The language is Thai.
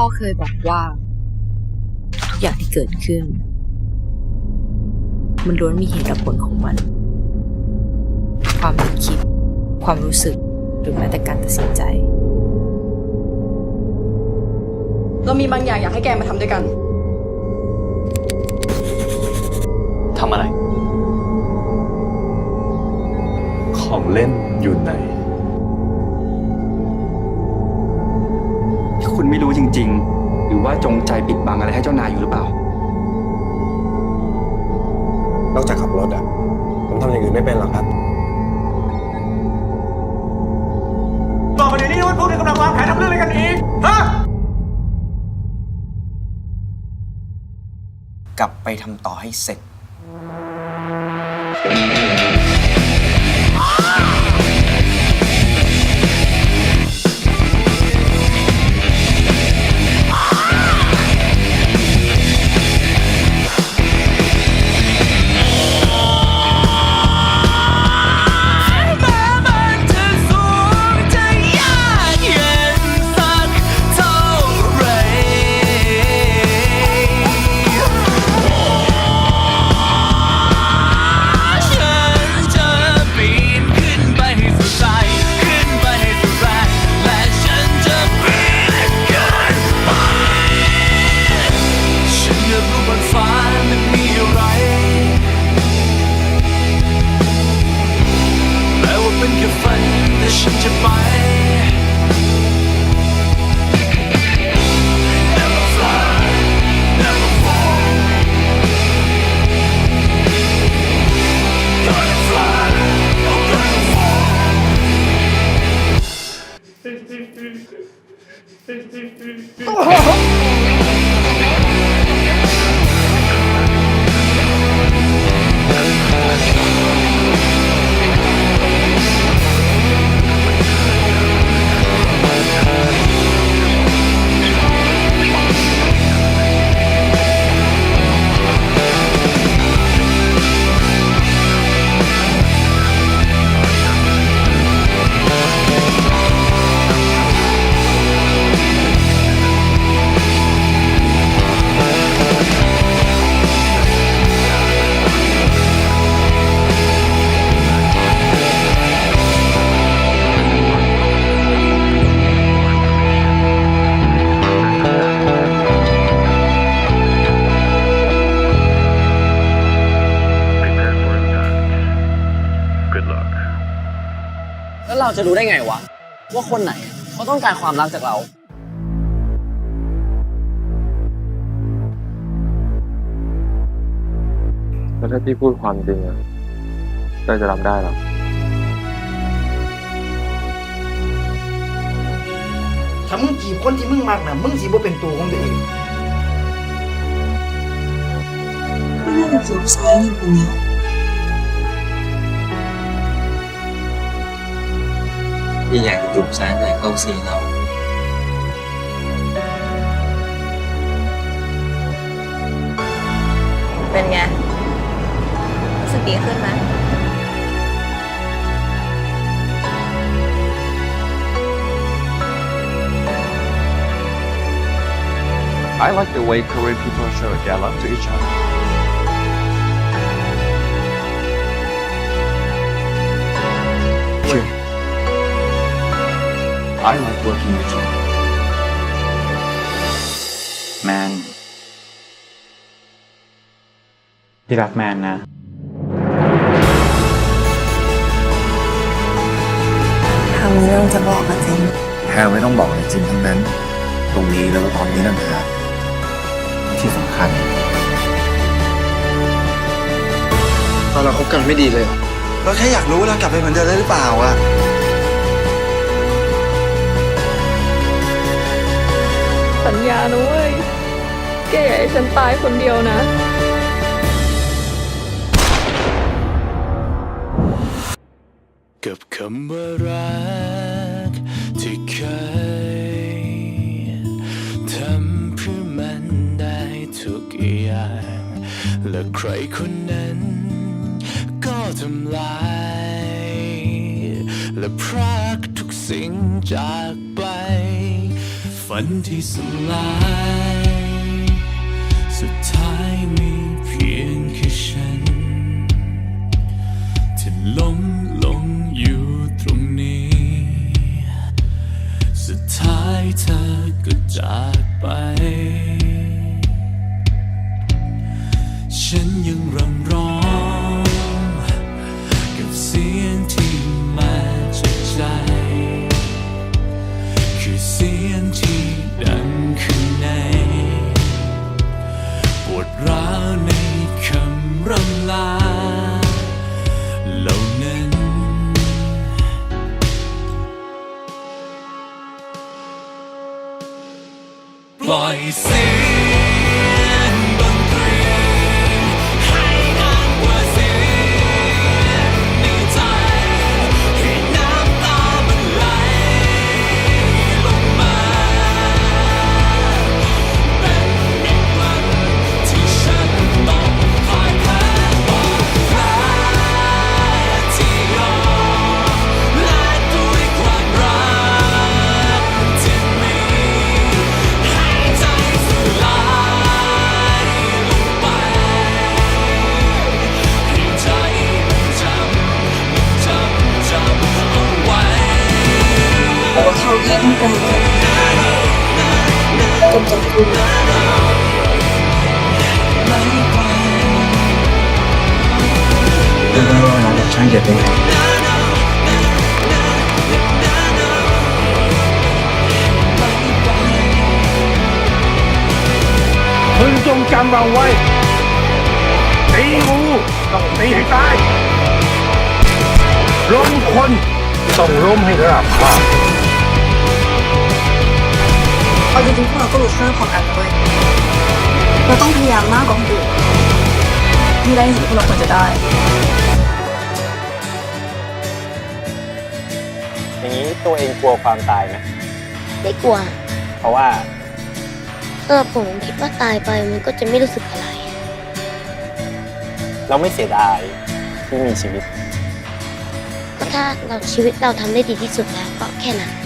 พ่อเคยบอกว่าทุกอย่างที่เกิดขึ้น มันล้วนมีเหตุและผลของมัน ความนึกคิด ความรู้สึกหรือแม้แต่การตัดสินใจ เรามีบางอย่างอยากให้แกมาทำด้วยกัน ทำอะไร ของเล่นอยู่ไหน จงใจปิดบังอะไรให้เจ้านายอยู่หรือเปล่า นอกจากขับรถอะ ผมทำอย่างอื่นไม่เป็นหรอกครับต่อไปเดี๋ยวนี้พวกนี้กำลังวางแผนทำเรื่องอะไรกันอีก ฮะ กลับไปทำต่อให้เสร็จ ฉันจะไป Never เราจะรู้ได้ไงวะ ว่าคนไหนเขาต้องการความรักจากเรา แล้วถ้าพี่พูดความจริงอะเต้จะรับได้หรอถ้ามึงจีบคนที่มึงมากนะมึงสิบ่เป็นตัวของตัวเอง Una reflexión ย opinión. với lại cái trục sáng này không xì I like the way Korean people show a gallop to each other. I like working with you. แมนพี่รักแมนนะ ทำเรื่องจะบอกกับจริงแพรไม่ต้องบอกเลยจริงทั้งนั้น ตรงนี้แล้วก็ตอนนี้นั่นแหละที่สำคัญ ตอนเราคบกันไม่ดีเลย เราแค่อยากรู้ว่าเรากลับไปเหมือนเดิมได้หรือเปล่าอะ สัญญานะเว้ย แกอย่าให้ฉันตายคนเดียวนะ กับคำว่ารักที่เคยทำเพื่อมันได้ทุกอย่าง และใครคนนั้น ก็ทำลาย และพรากทุกสิ่งจากไป ฝัฝันที่สลาย สุดท้ายมีเพียงแค่ฉัน ที่ล้มลงอยู่ตรงนี้ สุดท้ายเธอก็จากไป ล่ กำจัดคุณรู้ไหมว่าน้องกับช่างเก็บเป็นไงมึงจงจำเอาไว้ตีงูต้องตีให้ตายล้มคนต้องล้มให้ราบคาบ เอาจริงๆพวกเราก็รู้ค่าของกันด้วยเราต้องพยายามมากกว่าคนอื่นที่ได้สิ่งที่เราควรจะได้ อย่างนี้ตัวเองกลัวความตายไหมไม่กลัวเพราะว่าเออผมคิดว่าตายไปมันก็จะไม่รู้สึกอะไร เราไม่เสียดายที่มีชีวิต ก็ถ้าเราชีวิตเราทำได้ดีที่สุดแล้วก็แค่นั้น